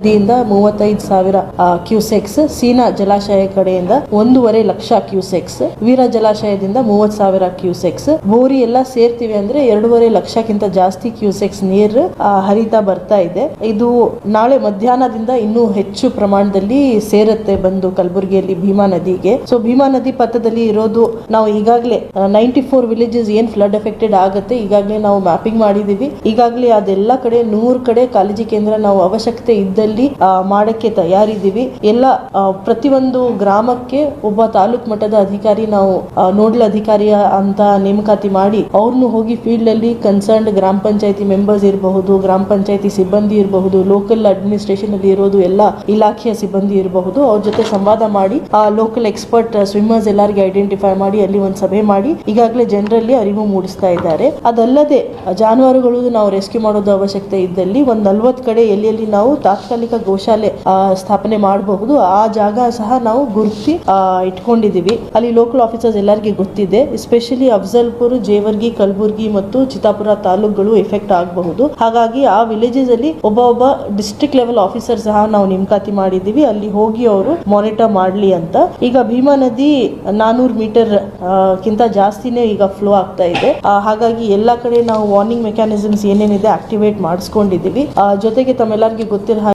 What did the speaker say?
ನದಿಯಿಂದ ಮೂವತ್ತೈದು ಸಾವಿರ ಕ್ಯೂಸೆಕ್ಸ್ ಸೀನಾ ಜಲಾಶಯ ಕಡೆಯಿಂದ ಒಂದೂವರೆ ಲಕ್ಷ ಕ್ಯೂಸೆಕ್ಸ್, ವೀರ ಜಲಾಶಯದಿಂದ ಮೂವತ್ ಸಾವಿರ ಕ್ಯೂಸೆಕ್ಸ್. ಬೋರಿ ಎಲ್ಲ ಸೇರ್ತಿವಿ ಅಂದ್ರೆ ಎರಡೂವರೆ ಲಕ್ಷಕ್ಕಿಂತ ಜಾಸ್ತಿ ಕ್ಯೂಸೆಕ್ಸ್ ನೀರು ಹರಿತಾ ಬರ್ತಾ ಇದೆ. ಇದು ನಾಳೆ ಮಧ್ಯಾಹ್ನದಿಂದ ಇನ್ನೂ ಹೆಚ್ಚು ಪ್ರಮಾಣದಲ್ಲಿ ಸೇರುತ್ತೆ ಬಂದು ಕಲಬುರಗಿಯಲ್ಲಿ ಭೀಮಾ ನದಿಗೆ. ಸೊ ಭೀಮಾ ನದಿ ಪಥದಲ್ಲಿ ಇರೋದು ನಾವು ಈಗಾಗಲೇ ನೈಂಟಿ ಫೋರ್ ವಿಲೇಜಸ್ ಏನ್ ಫ್ಲಡ್ ಎಫೆಕ್ಟೆಡ್ ಆಗುತ್ತೆ, ಈಗಾಗಲೇ ನಾವು ಮ್ಯಾಪಿಂಗ್ ಮಾಡಿದೀವಿ. ಈಗಾಗಲೇ ಅದೆಲ್ಲ ಕಡೆ ನೂರು ಕಡೆ ಕಾಳಜಿ ಕೇಂದ್ರ ನಾವು ಅವಶ್ಯಕತೆ ಇದ್ದಲ್ಲಿ ಆ, ಮಾಡಕ್ಕೆ ತಯಾರಿದ್ದೀವಿ. ಎಲ್ಲ ಪ್ರತಿಯೊಂದು ಗ್ರಾಮಕ್ಕೆ ಒಬ್ಬ ತಾಲೂಕ್ ಮಟ್ಟದ ಅಧಿಕಾರಿ ನಾವು ನೋಡಲ್ ಅಧಿಕಾರಿಯ ಅಂತ ನೇಮಕಾತಿ ಮಾಡಿ ಅವ್ರನ್ನು ಹೋಗಿ ಫೀಲ್ಡ್ ಅಲ್ಲಿ ಕನ್ಸರ್ನ್ಡ್ ಗ್ರಾಮ ಪಂಚಾಯತಿ ಮೆಂಬರ್ಸ್ ಇರಬಹುದು ಗ್ರಾಮ ಪಂಚಾಯತಿ ಸಿಬ್ಬಂದಿ ಇರಬಹುದು ಲೋಕಲ್ ಅಡ್ಮಿನಿಸ್ಟ್ರೇಷನ್ ಅಲ್ಲಿ ಇರೋದು ಎಲ್ಲ ಇಲಾಖೆಯ ಸಿಬ್ಬಂದಿ ಇರಬಹುದು. ಅವ್ರ ಜೊತೆ ಸಂವಾದ ಮಾಡಿ ಆ ಲೋಕಲ್ ಎಕ್ಸ್ಪರ್ಟ್ ಸ್ವಿಮ್ಮರ್ಸ್ ಎಲ್ಲರಿಗೆ ಐಡೆಂಟಿಫೈ ಮಾಡಿ ಅಲ್ಲಿ ಒಂದು ಸಭೆ ಮಾಡಿ ಈಗಾಗಲೇ ಜನರಲ್ಲಿ ಅರಿವು ಮೂಡಿಸ್ತಾ ಇದ್ದಾರೆ. ಅದಲ್ಲದೆ ಜಾನುವಾರುಗಳು ನಾವು ರೆಸ್ಕ್ಯೂ ಮಾಡೋದು ಅವಶ್ಯಕತೆ ಇದ್ದಲ್ಲಿ ಒಂದ್ ನಲ್ವತ್ತು ಕಡೆ ಎಲ್ಲಿ ನಾವು ತಾತ್ಕಾಲಿಕ ಗೋಶಾಲೆ ಆ, ಸ್ಥಾಪನೆ ಮಾಡಬಹುದು. ಆ ಜಾಗ ಸಹ ನಾವು ಗುರುತಿ ಇಟ್ಕೊಂಡಿದೀವಿ ಅಲ್ಲಿ ಲೋಕಲ್ ಆಫೀಸರ್ಸ್ ಎಲ್ಲರಿಗೆ ಗೊತ್ತಿದೆ. ಎಸ್ಪೆಷಲಿ ಅಫ್ಜಲ್ಪುರ್ ಜೇವರ್ಗಿ ಕಲಬುರ್ಗಿ ಮತ್ತು ಚಿತ್ತಾಪುರ ತಾಲೂಕುಗಳು ಎಫೆಕ್ಟ್ ಆಗಬಹುದು. ಹಾಗಾಗಿ ಆ ವಿಲೇಜಸ್ ಅಲ್ಲಿ ಒಬ್ಬ ಒಬ್ಬ ಡಿಸ್ಟ್ರಿಕ್ಟ್ ಲೆವೆಲ್ ಆಫೀಸರ್ ಸಹ ನಾವು ನೇಮಕಾತಿ ಮಾಡಿದೀವಿ ಅಲ್ಲಿ ಹೋಗಿ ಅವರು ಮಾನಿಟರ್ ಮಾಡ್ಲಿ ಅಂತ. ಈಗ ಭೀಮಾ ನದಿ ನಾನೂರು ಮೀಟರ್ ಕಿಂತ ಜಾಸ್ತಿನೇ ಈಗ ಫ್ಲೋ ಆಗ್ತಾ ಇದೆ. ಹಾಗಾಗಿ ಎಲ್ಲಾ ಕಡೆ ನಾವು ವಾರ್ನಿಂಗ್ ಮೆಕ್ಯಾನಿಸಮ್ಸ್ ಏನೇನಿದೆ ಆಕ್ಟಿವೇಟ್ ಮಾಡಿಸ್ಕೊಂಡಿದೀವಿ ಆ, ಜೊತೆಗೆ ತಮ್ಮೆಲ್ಲರಿಗೆ ಗೊತ್ತಿರೋ